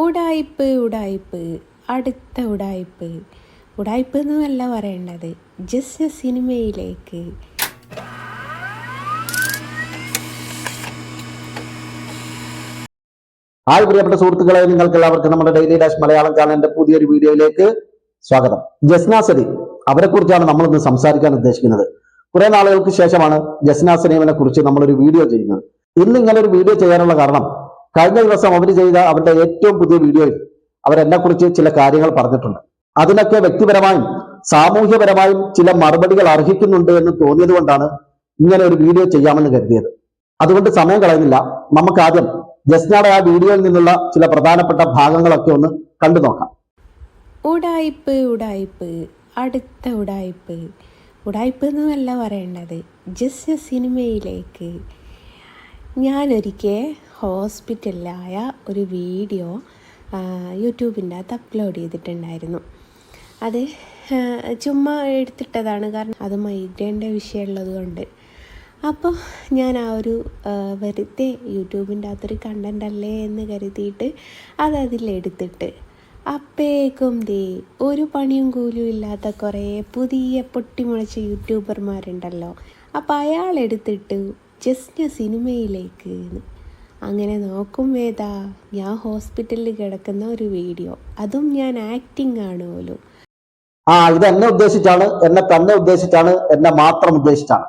ഉടായിപ്പ് ഉടായിപ്പ് അടുത്ത ഉടായിപ്പ്. ഉടായിപ്പ് എന്നല്ല പറയേണ്ടത്. ജസ്റ്റ് സിനിമയിലേക്ക് ഹായ് പ്രിയപ്പെട്ട സുഹൃത്തുക്കളെ നിങ്ങൾക്ക് എല്ലാവർക്കും നമ്മുടെ ഡെയിലി ഡാഷ് മലയാളം ചാനലിന്റെ പുതിയൊരു വീഡിയോയിലേക്ക് സ്വാഗതം. ജസ്ന സലീം അവരെ കുറിച്ചാണ് നമ്മൾ ഇന്ന് സംസാരിക്കാൻ ഉദ്ദേശിക്കുന്നത്. കുറെ നാളുകൾക്ക് ശേഷമാണ് ജസ്ന സലീമിനെ കുറിച്ച് നമ്മളൊരു വീഡിയോ ചെയ്യുന്നത്. ഇന്ന് ഇങ്ങനെ ഒരു വീഡിയോ ചെയ്യാനുള്ള കാരണം കഴിഞ്ഞ ദിവസം അവർ ചെയ്ത അവരുടെ ഏറ്റവും പുതിയ വീഡിയോയിൽ അവരെന്നെ കുറിച്ച് ചില കാര്യങ്ങൾ പറഞ്ഞിട്ടുണ്ട്. അതിനൊക്കെ വ്യക്തിപരമായും സാമൂഹ്യപരമായും ചില മറുപടികൾ അർഹിക്കുന്നുണ്ട് എന്ന് തോന്നിയത് കൊണ്ടാണ് ഇങ്ങനെ ഒരു വീഡിയോ ചെയ്യാമെന്ന് കരുതിയത്. അതുകൊണ്ട് സമയം കളയുന്നില്ല. നമുക്ക് ആദ്യം ജസ്നയുടെ ആ വീഡിയോയിൽ നിന്നുള്ള ചില പ്രധാനപ്പെട്ട ഭാഗങ്ങളൊക്കെ ഒന്ന് കണ്ടു നോക്കാം. ഉടായിപ്പ് ഉടായിപ്പ്. അടുത്ത ഉടായിപ്പ്. ഉടായിപ്പ് എന്നല്ല പറയേണ്ടത്. ജസ്റ്റ് സിനിമയിലേക്ക്. ഞാനൊരിക്കൽ ഹോസ്പിറ്റലിലായ ഒരു വീഡിയോ യൂട്യൂബിന്റെ അകത്ത് അപ്ലോഡ് ചെയ്തിട്ടുണ്ടായിരുന്നു. അത് ചുമ്മാ എടുത്തിട്ടതാണ് കാരണം അത് മൈഗ്രൈന്റെ വിഷയമുള്ളത് കൊണ്ട്. അപ്പോൾ ഞാൻ ആ ഒരു വെറുതെ യൂട്യൂബിന്റെ അകത്തൊരു കണ്ടന്റ് അല്ലേ എന്ന് കരുതിയിട്ട് അത് അതിലെടുത്തിട്ട് അപ്പേക്കും ദേ ഒരു പണിയും കൂലും ഇല്ലാത്ത കുറേ പുതിയ പൊട്ടിമുളച്ച യൂട്യൂബർമാരുണ്ടല്ലോ. അപ്പോൾ അയാൾ എടുത്തിട്ട് ജസ്റ്റ് സിനിമയിലേക്ക് അങ്ങനെ നോക്കും വേദാ ഞാൻ ഹോസ്പിറ്റലിൽ കിടക്കുന്ന ഒരു വീഡിയോ. അതും ഞാൻ ആക്ടിങ് ആണ് പോലും. ആ ഇത് എന്നെ ഉദ്ദേശിച്ചാണ് എന്നെ തന്നെ ഉദ്ദേശിച്ചാണ് എന്നെ മാത്രം ഉദ്ദേശിച്ചാണ്.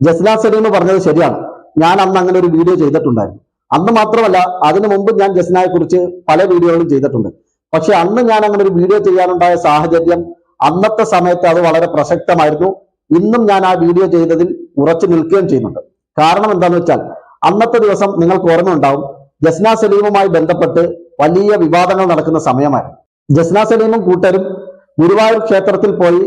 ജസ്ന സലീം പറഞ്ഞത് ശരിയാണ്. ഞാൻ അന്ന് അങ്ങനെ ഒരു വീഡിയോ ചെയ്തിട്ടുണ്ടായിരുന്നു. അന്ന് മാത്രമല്ല അതിനു മുമ്പ് ഞാൻ ജസ്നയെ കുറിച്ച് പല വീഡിയോകളും ചെയ്തിട്ടുണ്ട്. പക്ഷെ അന്ന് ഞാൻ അങ്ങനെ ഒരു വീഡിയോ ചെയ്യാനുണ്ടായ സാഹചര്യം അന്നത്തെ സമയത്ത് അത് വളരെ പ്രസക്തമായിരുന്നു. ഇന്നും ഞാൻ ആ വീഡിയോ ചെയ്തതിൽ ഉറച്ചു നിൽക്കുകയും ചെയ്യുന്നുണ്ട്. കാരണം എന്താണെന്ന് വെച്ചാൽ അന്നത്തെ ദിവസം നിങ്ങൾക്ക് ഓർമ്മ ഉണ്ടാവും ജസ്ന സലീമുമായി ബന്ധപ്പെട്ട് വലിയ വിവാദങ്ങൾ നടക്കുന്ന സമയമായിരുന്നു. ജസ്ന സലീമും കൂട്ടരും ഗുരുവായൂർ ക്ഷേത്രത്തിൽ പോയി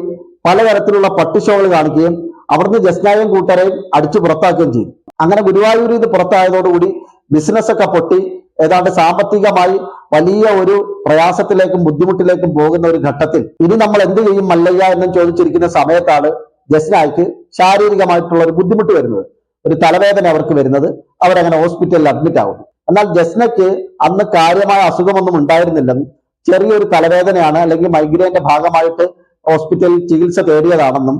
പലതരത്തിലുള്ള പട്ടുഷോകൾ കാണിക്കുകയും അവിടുന്ന് ജസ്നായും കൂട്ടരെയും അടിച്ചു പുറത്താക്കുകയും ചെയ്തു. അങ്ങനെ ഗുരുവായൂർ ഇത് പുറത്തായതോടുകൂടി ബിസിനസ്സൊക്കെ പൊട്ടി ഏതാണ്ട് സാമ്പത്തികമായി വലിയ ഒരു പ്രയാസത്തിലേക്കും ബുദ്ധിമുട്ടിലേക്കും പോകുന്ന ഒരു ഘട്ടത്തിൽ ഇനി നമ്മൾ എന്ത് ചെയ്യും മല്ലയ്യ എന്നും ചോദിച്ചിരിക്കുന്ന സമയത്താണ് ജസ്നായ്ക്ക് ശാരീരികമായിട്ടുള്ള ഒരു ബുദ്ധിമുട്ട് വരുന്നത്. ഒരു തലവേദന അവർക്ക് വരുന്നത് അവരങ്ങനെ ഹോസ്പിറ്റലിൽ അഡ്മിറ്റ് ആവുന്നു എന്നാൽ ജസ്നയ്ക്ക് അന്ന് കാര്യമായ അസുഖമൊന്നും ഉണ്ടായിരുന്നില്ലെന്നും ചെറിയൊരു തലവേദനയാണ് അല്ലെങ്കിൽ മൈഗ്രെയിന്റെ ഭാഗമായിട്ട് ഹോസ്പിറ്റലിൽ ചികിത്സ തേടിയതാണെന്നും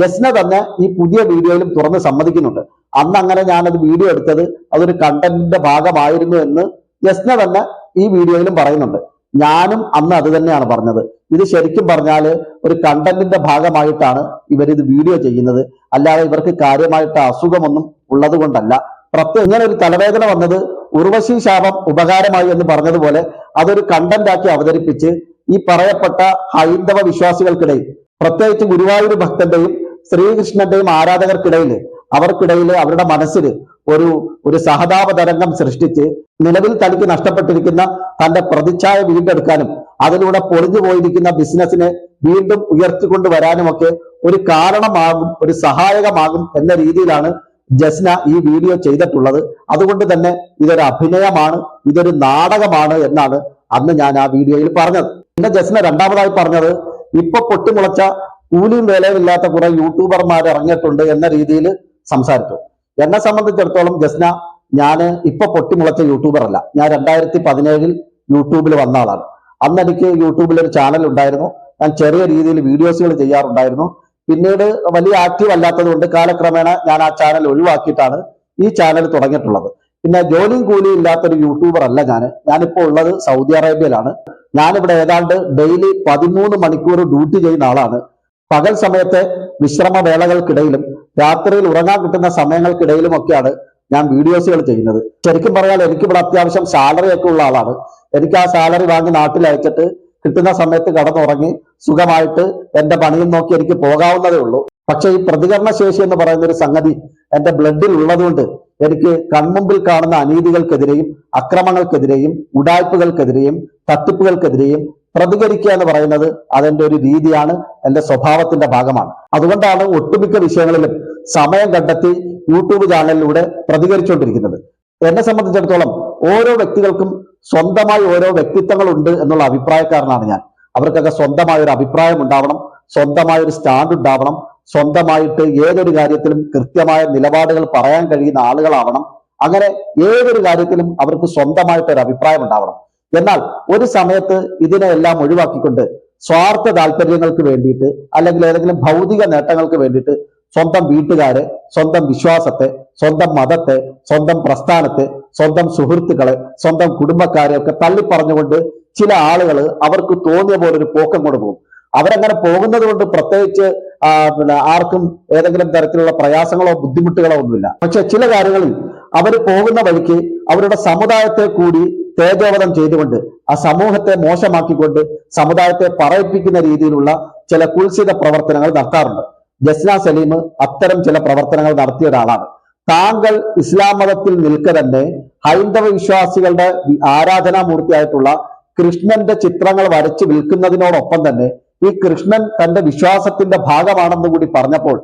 ജസ്ന തന്നെ ഈ പുതിയ വീഡിയോയിലും തുറന്ന് സമ്മതിക്കുന്നുണ്ട്. അന്ന് അങ്ങനെ ഞാനത് വീഡിയോ എടുത്തത് അതൊരു കണ്ടന്റിന്റെ ഭാഗമായിരുന്നു എന്ന് ജസ്ന തന്നെ ഈ വീഡിയോയിലും പറയുന്നുണ്ട്. ഞാനും അന്ന് അത് തന്നെയാണ് പറഞ്ഞത്. ഇത് ശരിക്കും പറഞ്ഞാൽ ഒരു കണ്ടന്റിന്റെ ഭാഗമായിട്ടാണ് ഇവരിത് വീഡിയോ ചെയ്യുന്നത്. അല്ലാതെ ഇവർക്ക് കാര്യമായിട്ട് അസുഖമൊന്നും ഉള്ളത് കൊണ്ടല്ല പ്രത്യേക ഇങ്ങനെ ഒരു തലവേദന വന്നത് ഉർവശി ശാപം ഉപകാരമായി എന്ന് പറഞ്ഞതുപോലെ അതൊരു കണ്ടന്റാക്കി അവതരിപ്പിച്ച് ഈ പറയപ്പെട്ട ഹൈന്ദവ വിശ്വാസികൾക്കിടയിൽ പ്രത്യേകിച്ച് ഗുരുവായൂർ ഭക്തന്റെയും ശ്രീകൃഷ്ണന്റെയും ആരാധകർക്കിടയിൽ അവർക്കിടയിൽ അവരുടെ മനസ്സിൽ ഒരു ഒരു സഹതാപ തരംഗം സൃഷ്ടിച്ച് നിലവിൽ തനിക്ക് നഷ്ടപ്പെട്ടിരിക്കുന്ന തന്റെ പ്രതിച്ഛായ വീണ്ടെടുക്കാനും അതിലൂടെ പൊളിഞ്ഞു പോയിരിക്കുന്ന ബിസിനസ്സിനെ വീണ്ടും ഉയർത്തിക്കൊണ്ടുവരാനുമൊക്കെ ഒരു കാരണമാകും ഒരു സഹായകമാകും എന്ന രീതിയിലാണ് ജസ്ന ഈ വീഡിയോ ചെയ്തിട്ടുള്ളത്. അതുകൊണ്ട് തന്നെ ഇതൊരു അഭിനയമാണ് ഇതൊരു നാടകമാണ് എന്നാണ് അന്ന് ഞാൻ ആ വീഡിയോയിൽ പറഞ്ഞത്. പിന്നെ ജസ്ന രണ്ടാമതായി പറഞ്ഞത് ഇപ്പൊ പൊട്ടിമുളച്ച കൂലിയും വേലയുമില്ലാത്ത കുറെ യൂട്യൂബർമാർ ഇറങ്ങിയിട്ടുണ്ട് എന്ന രീതിയിൽ സംസാരിച്ചു. എന്നെ സംബന്ധിച്ചിടത്തോളം ജസ്ന ഞാൻ ഇപ്പൊ പൊട്ടിമുളച്ച യൂട്യൂബർ അല്ല. ഞാൻ രണ്ടായിരത്തി പതിനേഴിൽ യൂട്യൂബിൽ വന്ന ആളാണ്. അന്ന് എനിക്ക് യൂട്യൂബിൽ ഒരു ചാനൽ ഉണ്ടായിരുന്നു. ഞാൻ ചെറിയ രീതിയിൽ വീഡിയോസുകൾ ചെയ്യാറുണ്ടായിരുന്നു. പിന്നീട് വലിയ ആക്റ്റീവ് അല്ലാത്തത് കൊണ്ട് കാലക്രമേണ ഞാൻ ആ ചാനൽ ഒഴിവാക്കിയിട്ടാണ് ഈ ചാനൽ തുടങ്ങിയിട്ടുള്ളത്. പിന്നെ ജോലിയും കൂലിയും ഇല്ലാത്തൊരു യൂട്യൂബർ അല്ല ഞാൻ ഞാനിപ്പോൾ ഉള്ളത് സൗദി അറേബ്യയിലാണ്. ഞാനിവിടെ ഏതാണ്ട് ഡെയിലി പതിമൂന്ന് മണിക്കൂർ ഡ്യൂട്ടി ചെയ്യുന്ന ആളാണ്. പകൽ സമയത്തെ വിശ്രമ വേളകൾക്കിടയിലും രാത്രിയിൽ ഉറങ്ങാൻ കിട്ടുന്ന സമയങ്ങൾക്കിടയിലും ഒക്കെയാണ് ഞാൻ വീഡിയോസുകൾ ചെയ്യുന്നത്. ശരിക്കും പറഞ്ഞാൽ എനിക്കിവിടെ അത്യാവശ്യം സാലറി ഒക്കെ ഉള്ള ആളാണ്. എനിക്ക് ആ സാലറി വാങ്ങി നാട്ടിൽ അയച്ചിട്ട് കിട്ടുന്ന സമയത്ത് കടന്നുറങ്ങി സുഖമായിട്ട് എന്റെ പണിയും നോക്കി എനിക്ക് പോകാവുന്നതേ ഉള്ളൂ. പക്ഷേ ഈ പ്രതികരണ ശേഷി എന്ന് പറയുന്ന ഒരു സംഗതി എന്റെ ബ്ലഡിൽ ഉള്ളതുകൊണ്ട് എനിക്ക് കൺമുമ്പിൽ കാണുന്ന അനീതികൾക്കെതിരെയും അക്രമങ്ങൾക്കെതിരെയും ഉടായ്പകൾക്കെതിരെയും തട്ടിപ്പുകൾക്കെതിരെയും പ്രതികരിക്കുക എന്ന് പറയുന്നത് അതെന്റെ ഒരു രീതിയാണ് എന്റെ സ്വഭാവത്തിന്റെ ഭാഗമാണ്. അതുകൊണ്ടാണ് ഒട്ടുമിക്ക വിഷയങ്ങളിലും സമയം കണ്ടെത്തി യൂട്യൂബ് ചാനലിലൂടെ പ്രതികരിച്ചുകൊണ്ടിരിക്കുന്നത്. എന്നെ സംബന്ധിച്ചിടത്തോളം ഓരോ വ്യക്തികൾക്കും സ്വന്തമായി ഓരോ വ്യക്തിത്വങ്ങളുണ്ട് എന്നുള്ള അഭിപ്രായക്കാരനാണ് ഞാൻ. അവർക്കൊക്കെ സ്വന്തമായ ഒരു അഭിപ്രായം ഉണ്ടാവണം സ്വന്തമായ ഒരു സ്റ്റാൻഡ് ഉണ്ടാവണം സ്വന്തമായിട്ട് ഏതൊരു കാര്യത്തിലും കൃത്യമായ നിലപാടുകൾ പറയാൻ കഴിയുന്ന ആളുകളാവണം. അങ്ങനെ ഏതൊരു കാര്യത്തിലും അവർക്ക് സ്വന്തമായിട്ട് ഒരു അഭിപ്രായം ഉണ്ടാവണം. എന്നാൽ ഒരു സമയത്ത് ഇതിനെല്ലാം ഒഴിവാക്കിക്കൊണ്ട് സ്വാർത്ഥ താല്പര്യങ്ങൾക്ക് വേണ്ടിയിട്ട് അല്ലെങ്കിൽ ഏതെങ്കിലും ഭൗതിക നേട്ടങ്ങൾക്ക് വേണ്ടിയിട്ട് സ്വന്തം വീട്ടുകാരെ സ്വന്തം വിശ്വാസത്തെ സ്വന്തം മതത്തെ സ്വന്തം പ്രസ്ഥാനത്തെ സ്വന്തം സുഹൃത്തുക്കളെ സ്വന്തം കുടുംബക്കാരെ ഒക്കെ തള്ളിപ്പറഞ്ഞുകൊണ്ട് ചില ആളുകൾ അവർക്ക് തോന്നിയ പോലെ ഒരു പോക്കം കൊണ്ട് പോകും. അവരങ്ങനെ പോകുന്നത് കൊണ്ട് പ്രത്യേകിച്ച് പിന്നെ ആർക്കും ഏതെങ്കിലും തരത്തിലുള്ള പ്രയാസങ്ങളോ ബുദ്ധിമുട്ടുകളോ ഒന്നുമില്ല. പക്ഷെ ചില കാര്യങ്ങളിൽ അവർ പോകുന്ന വഴിക്ക് അവരുടെ സമുദായത്തെ കൂടി തേജോവധം ചെയ്തുകൊണ്ട് ആ സമൂഹത്തെ മോശമാക്കിക്കൊണ്ട് സമുദായത്തെ പറയിപ്പിക്കുന്ന രീതിയിലുള്ള ചില കുൽസിത പ്രവർത്തനങ്ങൾ നടത്താറുണ്ട്. ജസ്ന സലീം അത്തരം ചില പ്രവർത്തനങ്ങൾ നടത്തിയ ഒരാളാണ്. താങ്കൾ ഇസ്ലാം മതത്തിൽ നിൽക്കെ തന്നെ ഹൈന്ദവ വിശ്വാസികളുടെ ആരാധനാ ആരാധനാമൂർത്തിയായിട്ടുള്ള കൃഷ്ണന്റെ ചിത്രങ്ങൾ വരച്ച് വിൽക്കുന്നതിനോടൊപ്പം തന്നെ ഈ കൃഷ്ണൻ തന്റെ വിശ്വാസത്തിന്റെ ഭാഗമാണെന്ന് കൂടി പറഞ്ഞപ്പോൾ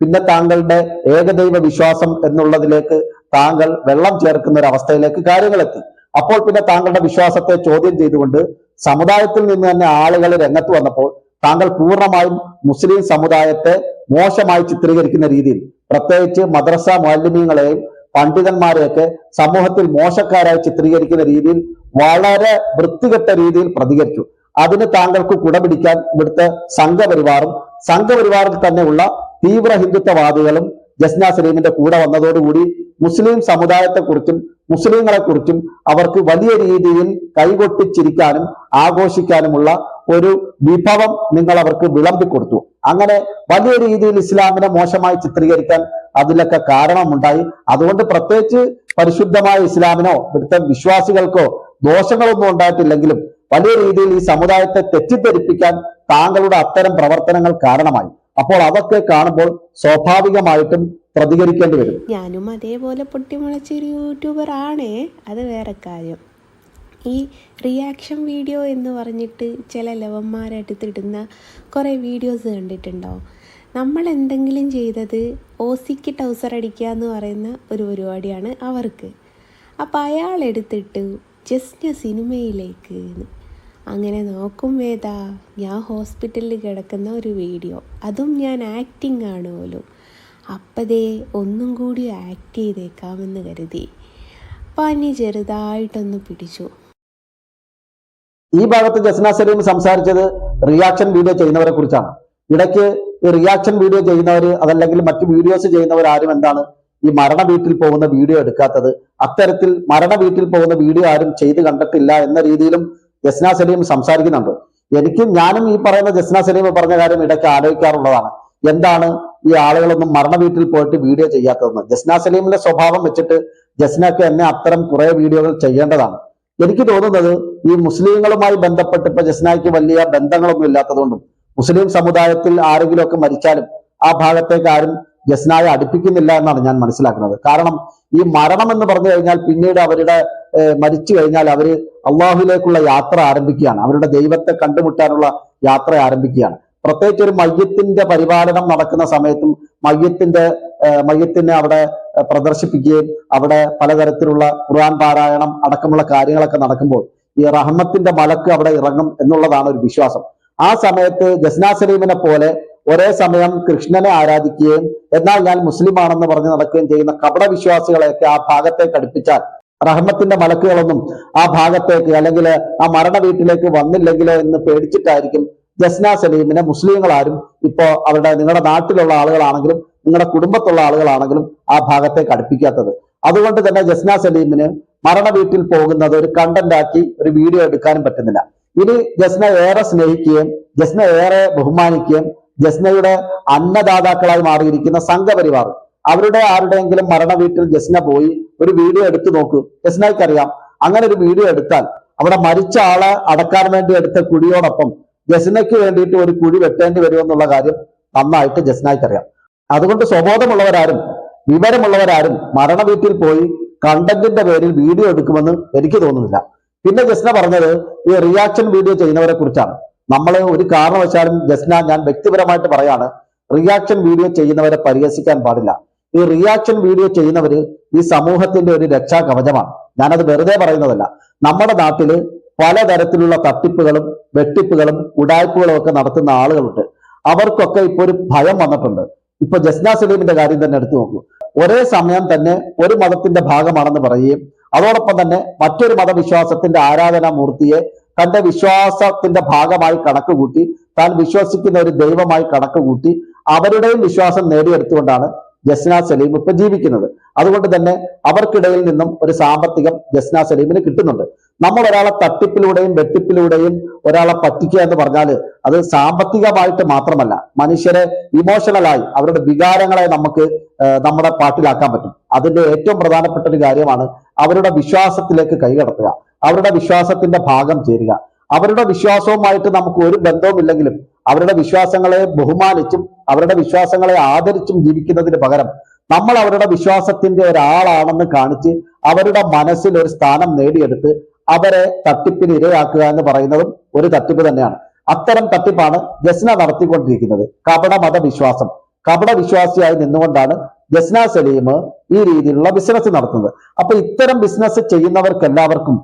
പിന്നെ താങ്കളുടെ ഏകദൈവ വിശ്വാസം എന്നുള്ളതിലേക്ക് താങ്കൾ വെള്ളം ചേർക്കുന്ന ഒരു അവസ്ഥയിലേക്ക് കാര്യങ്ങളെത്തി. അപ്പോൾ പിന്നെ താങ്കളുടെ വിശ്വാസത്തെ ചോദ്യം ചെയ്തുകൊണ്ട് സമുദായത്തിൽ നിന്ന് തന്നെ ആളുകൾ രംഗത്ത് വന്നപ്പോൾ താങ്കൾ പൂർണമായും മുസ്ലിം സമുദായത്തെ മോശമായി ചിത്രീകരിക്കുന്ന രീതിയിൽ പ്രത്യേകിച്ച് മദ്രസ മാലിന്യങ്ങളെയും പണ്ഡിതന്മാരെയൊക്കെ സമൂഹത്തിൽ മോശക്കാരായി ചിത്രീകരിക്കുന്ന രീതിയിൽ വളരെ വൃത്തികെട്ട രീതിയിൽ പ്രതികരിച്ചു. അതിന് താങ്കൾക്ക് കുടപിടിക്കാൻ ഇവിടുത്തെ സംഘപരിവാറും സംഘപരിവാറിൽ തന്നെയുള്ള തീവ്ര ഹിന്ദുത്വവാദികളും ജസ്ന സലീമിന്റെ കൂടെ വന്നതോടുകൂടി മുസ്ലിം സമുദായത്തെക്കുറിച്ചും മുസ്ലിങ്ങളെ കുറിച്ചും അവർക്ക് വലിയ രീതിയിൽ കൈകൊട്ടിച്ചിരിക്കാനും ആഘോഷിക്കാനുമുള്ള ഒരു വിഭവം നിങ്ങൾ അവർക്ക് വിളമ്പിക്കൊടുത്തു. അങ്ങനെ വലിയ രീതിയിൽ ഇസ്ലാമിനെ മോശമായി ചിത്രീകരിക്കാൻ അതിലൊക്കെ കാരണമുണ്ടായി. അതുകൊണ്ട് പ്രത്യേകിച്ച് പരിശുദ്ധമായ ഇസ്ലാമിനോ ഇവിടുത്തെ വിശ്വാസികൾക്കോ ദോഷങ്ങളൊന്നും ഉണ്ടായിട്ടില്ലെങ്കിലും വലിയ രീതിയിൽ ഈ സമുദായത്തെ തെറ്റിദ്ധരിപ്പിക്കാൻ താങ്കളുടെ അത്തരം പ്രവർത്തനങ്ങൾ കാരണമായി. അപ്പോൾ അതൊക്കെ കാണുമ്പോൾ സ്വാഭാവികമായിട്ടും പ്രതികരിക്കേണ്ടി വരും. ഞാനും അതേപോലെ പൊട്ടിമുളച്ചൊരു യൂട്യൂബർ ആണേ. അത് വേറെ കാര്യം. ഈ റിയാക്ഷൻ വീഡിയോ എന്ന് പറഞ്ഞിട്ട് ചില ലവന്മാരായിട്ട് തിടുന്ന കുറേ വീഡിയോസ് കണ്ടിട്ടുണ്ടോ? നമ്മൾ എന്തെങ്കിലും ചെയ്തത് ഓസിക്ക് ടൗസർ അടിക്കുക എന്ന് പറയുന്ന ഒരു പരിപാടിയാണ് അവർക്ക്. അപ്പം അയാൾ എടുത്തിട്ട് ജസ്റ്റ് സിനിമയിലേക്ക് അങ്ങനെ നോക്കും വേദാ ഞാൻ ഹോസ്പിറ്റലിൽ കിടക്കുന്ന ഒരു വീഡിയോ. അതും ഞാൻ ആക്ടിങ് ആണ് പോലും. അപ്പതേ ഒന്നും കൂടി ആക്ട് ചെയ്തേക്കാമെന്ന് കരുതി. പനി ചെറുതായിട്ടൊന്ന് പിടിച്ചു. ഈ ഭാഗത്ത് ജസ്ന സലീം സംസാരിച്ചത് റിയാക്ഷൻ വീഡിയോ ചെയ്യുന്നവരെ കുറിച്ചാണ്. ഇടയ്ക്ക് ഈ റിയാക്ഷൻ വീഡിയോ ചെയ്യുന്നവർ അതല്ലെങ്കിൽ മറ്റു വീഡിയോസ് ചെയ്യുന്നവർ ആരും എന്താണ് ഈ മരണ വീട്ടിൽ പോകുന്ന വീഡിയോ എടുക്കാത്തത്? അത്തരത്തിൽ മരണ വീട്ടിൽ പോകുന്ന വീഡിയോ ആരും ചെയ്ത് കണ്ടിട്ടില്ല എന്ന രീതിയിലും ജസ്ന സലീം സംസാരിക്കുന്നുണ്ട്. എനിക്കും ഞാനും ഈ പറയുന്ന ജസ്ന സലീം പറഞ്ഞ കാര്യം ഇടയ്ക്ക് ആലോചിക്കാറുള്ളതാണ്. എന്താണ് ഈ ആളുകളൊന്നും മരണ വീട്ടിൽ പോയിട്ട് വീഡിയോ ചെയ്യാത്തതെന്ന്? ജസ്ന സലീമിന്റെ സ്വഭാവം വെച്ചിട്ട് ജസ്നക്ക് എന്നെ അത്തരം കുറെ വീഡിയോകൾ ചെയ്യേണ്ടതാണ്. എനിക്ക് തോന്നുന്നത് ഈ മുസ്ലിങ്ങളുമായി ബന്ധപ്പെട്ട് ഇപ്പൊ ജസ്നായ്ക്ക് വലിയ ബന്ധങ്ങളൊന്നും ഇല്ലാത്തതുകൊണ്ടും മുസ്ലിം സമുദായത്തിൽ ആരെങ്കിലുമൊക്കെ മരിച്ചാലും ആ ഭാഗത്തേക്ക് ആരും ജസ്നായ അടുപ്പിക്കുന്നില്ല എന്നാണ് ഞാൻ മനസ്സിലാക്കുന്നത്. കാരണം ഈ മരണം എന്ന് പറഞ്ഞു കഴിഞ്ഞാൽ പിന്നീട് അവരുടെ മരിച്ചു കഴിഞ്ഞാൽ അവർ അള്ളാഹുലേക്കുള്ള യാത്ര ആരംഭിക്കുകയാണ്. അവരുടെ ദൈവത്തെ കണ്ടുമുട്ടാനുള്ള യാത്ര ആരംഭിക്കുകയാണ്. പ്രത്യേകിച്ച് ഒരു മയ്യത്തിന്റെ പരിപാലനം നടക്കുന്ന സമയത്തും മയ്യത്തിന്റെ മയ്യത്തിനെ അവിടെ പ്രദർശിപ്പിക്കുകയും അവിടെ പലതരത്തിലുള്ള ഖുർആൻ പാരായണം അടക്കമുള്ള കാര്യങ്ങളൊക്കെ നടക്കുമ്പോൾ ഈ റഹ്മത്തിന്റെ മലക്ക് അവിടെ ഇറങ്ങും എന്നുള്ളതാണ് ഒരു വിശ്വാസം. ആ സമയത്ത് ജസ്ന സലീമിനെ പോലെ ഒരേ സമയം കൃഷ്ണനെ ആരാധിക്കുകയും എന്നാൽ ഞാൻ മുസ്ലിം ആണെന്ന് പറഞ്ഞ് നടക്കുകയും ചെയ്യുന്ന കപട വിശ്വാസികളെയൊക്കെ ആ ഭാഗത്തേക്ക് അടുപ്പിച്ചാൽ റഹ്മത്തിന്റെ മലക്കുകളൊന്നും ആ ഭാഗത്തേക്ക് അല്ലെങ്കിൽ ആ മരണ വീട്ടിലേക്ക് വന്നില്ലെങ്കിലോ എന്ന് പേടിച്ചിട്ടായിരിക്കും ജസ്ന സലീമിനെ മുസ്ലിങ്ങളാരും ഇപ്പോ അവരുടെ നിങ്ങളുടെ നാട്ടിലുള്ള ആളുകളാണെങ്കിലും നിങ്ങളുടെ കുടുംബത്തുള്ള ആളുകളാണെങ്കിലും ആ ഭാഗത്തേക്ക് അടുപ്പിക്കാത്തത്. അതുകൊണ്ട് തന്നെ ജസ്ന സലീമിന് മരണ വീട്ടിൽ പോകുന്നത് ഒരു കണ്ടന്റ് ആക്കി ഒരു വീഡിയോ എടുക്കാനും പറ്റുന്നില്ല. ഇനി ജസ്ന ഏറെ സ്നേഹിക്കുകയും ജസ്ന ഏറെ ബഹുമാനിക്കുകയും ജസ്നയുടെ അന്നദാതാക്കളായി മാറിയിരിക്കുന്ന സംഘപരിവാർ അവരുടെ ആരുടെയെങ്കിലും മരണ വീട്ടിൽ ജസ്ന പോയി ഒരു വീഡിയോ എടുത്തു നോക്കൂ. ജസ്നയ്ക്ക് അറിയാം അങ്ങനെ ഒരു വീഡിയോ എടുത്താൽ അവിടെ മരിച്ച ആളെ അടക്കാൻ വേണ്ടി എടുത്ത കുഴിയോടൊപ്പം ജസ്നയ്ക്ക് വേണ്ടിയിട്ട് ഒരു കുഴി വെട്ടേണ്ടി വരുമെന്നുള്ള കാര്യം നന്നായിട്ട് ജസ്നയ്ക്ക് അറിയാം അതുകൊണ്ട് സ്വബോധമുള്ളവരാരും വിവരമുള്ളവരാരും മരണ വീട്ടിൽ പോയി കണ്ടന്റിന്റെ പേരിൽ വീഡിയോ എടുക്കുമെന്ന് എനിക്ക് തോന്നുന്നില്ല. പിന്നെ ജസ്ന പറഞ്ഞത് ഈ റിയാക്ഷൻ വീഡിയോ ചെയ്യുന്നവരെ കുറിച്ചാണ്. നമ്മളെ ഒരു കാരണവശാലും ജസ്ന ഞാൻ വ്യക്തിപരമായിട്ട് പറയാണ് റിയാക്ഷൻ വീഡിയോ ചെയ്യുന്നവരെ പരിഹസിക്കാൻ പാടില്ല. ഈ റിയാക്ഷൻ വീഡിയോ ചെയ്യുന്നവര് ഈ സമൂഹത്തിന്റെ ഒരു രക്ഷാ കവചമാണ് ഞാനത് വെറുതെ പറയുന്നതല്ല. നമ്മുടെ നാട്ടിൽ പലതരത്തിലുള്ള തട്ടിപ്പുകളും വെട്ടിപ്പുകളും ഉടായ്പകളും ഒക്കെ നടത്തുന്ന ആളുകളുണ്ട്. അവർക്കൊക്കെ ഇപ്പൊ ഒരു ഭയം വന്നിട്ടുണ്ട്. ഇപ്പൊ ജസ്ന സലീമിന്റെ കാര്യം തന്നെ എടുത്തു നോക്കൂ. ഒരേ സമയം തന്നെ ഒരു മതത്തിന്റെ ഭാഗമാണെന്ന് പറയുകയും അതോടൊപ്പം തന്നെ മറ്റൊരു മതവിശ്വാസത്തിന്റെ ആരാധനാ മൂർത്തിയെ തന്റെ വിശ്വാസത്തിന്റെ ഭാഗമായി കണക്കുകൂട്ടി താൻ വിശ്വസിക്കുന്ന ഒരു ദൈവമായി കണക്കുകൂട്ടി അവരുടെയും വിശ്വാസം നേടിയെടുത്തുകൊണ്ടാണ് ജസ്ന സലീം ഇപ്പൊ ജീവിക്കുന്നത്. അതുകൊണ്ട് തന്നെ അവർക്കിടയിൽ നിന്നും ഒരു സാമ്പത്തികം ജസ്ന സലീമിന് കിട്ടുന്നുണ്ട്. നമ്മൾ ഒരാളെ തട്ടിപ്പിലൂടെയും വെട്ടിപ്പിലൂടെയും ഒരാളെ പറ്റിക്കുക എന്ന് പറഞ്ഞാൽ അത് സാമ്പത്തികമായിട്ട് മാത്രമല്ല മനുഷ്യരെ ഇമോഷണലായി അവരുടെ വികാരങ്ങളെ നമുക്ക് നമ്മുടെ പാട്ടിലാക്കാൻ പറ്റും. അതിന്റെ ഏറ്റവും പ്രധാനപ്പെട്ട ഒരു കാര്യമാണ് അവരുടെ വിശ്വാസത്തിലേക്ക് കൈകടത്തുക അവരുടെ വിശ്വാസത്തിന്റെ ഭാഗം ചേരുക. അവരുടെ വിശ്വാസവുമായിട്ട് നമുക്ക് ഒരു ബന്ധവുമില്ലെങ്കിലും അവരുടെ വിശ്വാസങ്ങളെ ബഹുമാനിച്ചും അവരുടെ വിശ്വാസങ്ങളെ ആദരിച്ചും ജീവിക്കുന്നതിന് പകരം നമ്മൾ അവരുടെ വിശ്വാസത്തിന്റെ ഒരാളാണെന്ന് കാണിച്ച് അവരുടെ മനസ്സിൽ ഒരു സ്ഥാനം നേടിയെടുത്ത് അവരെ തട്ടിപ്പിന് ഇരയാക്കുക എന്ന് പറയുന്നതും ഒരു തട്ടിപ്പ് തന്നെയാണ്. അത്തരം തട്ടിപ്പാണ് ജസ്ന നടത്തിക്കൊണ്ടിരിക്കുന്നത്. കപട മതവിശ്വാസം. കപട വിശ്വാസിയായി നിന്നുകൊണ്ടാണ് ജസ്ന സലീം ഈ രീതിയിലുള്ള ബിസിനസ് നടത്തുന്നത്. അപ്പൊ ഇത്തരം ബിസിനസ് ചെയ്യുന്നവർക്ക് എല്ലാവർക്കും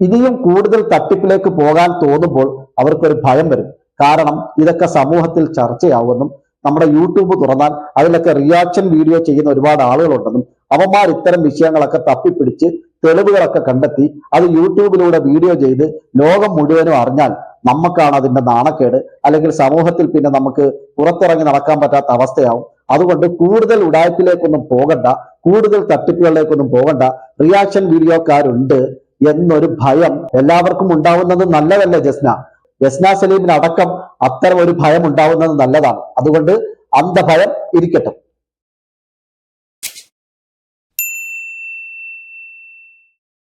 ഇനിയും കൂടുതൽ തട്ടിപ്പിലേക്ക് പോകാൻ തോന്നുമ്പോൾ അവർക്കൊരു ഭയം വരും. കാരണം ഇതൊക്കെ സമൂഹത്തിൽ ചർച്ചയാവുമെന്നും നമ്മുടെ യൂട്യൂബ് തുറന്നാൽ അതിലൊക്കെ റിയാക്ഷൻ വീഡിയോ ചെയ്യുന്ന ഒരുപാട് ആളുകളുണ്ടെന്നും അവന്മാർ ഇത്തരം വിഷയങ്ങളൊക്കെ തപ്പിപ്പിടിച്ച് തെളിവുകളൊക്കെ കണ്ടെത്തി അത് യൂട്യൂബിലൂടെ വീഡിയോ ചെയ്ത് ലോകം മുഴുവനും അറിഞ്ഞാൽ നമുക്കാണ് അതിന്റെ നാണക്കേട് അല്ലെങ്കിൽ സമൂഹത്തിൽ പിന്നെ നമുക്ക് പുറത്തിറങ്ങി നടക്കാൻ പറ്റാത്ത അവസ്ഥയാവും. അതുകൊണ്ട് കൂടുതൽ ഉടായ്പിലേക്കൊന്നും പോകണ്ട കൂടുതൽ തട്ടിപ്പുകളിലേക്കൊന്നും പോകണ്ട. റിയാക്ഷൻ വീഡിയോക്കാരുണ്ട് എന്നൊരു ഭയം എല്ലാവർക്കും ഉണ്ടാവുന്നത് നല്ലതല്ല ജസ്ന? ജസ്ന സലീമിന് അടക്കം അത്തരം ഒരു ഭയം ഉണ്ടാവുന്നത് നല്ലതാണ്. അതുകൊണ്ട് അന്ധഭയം ഇരിക്കട്ടെ.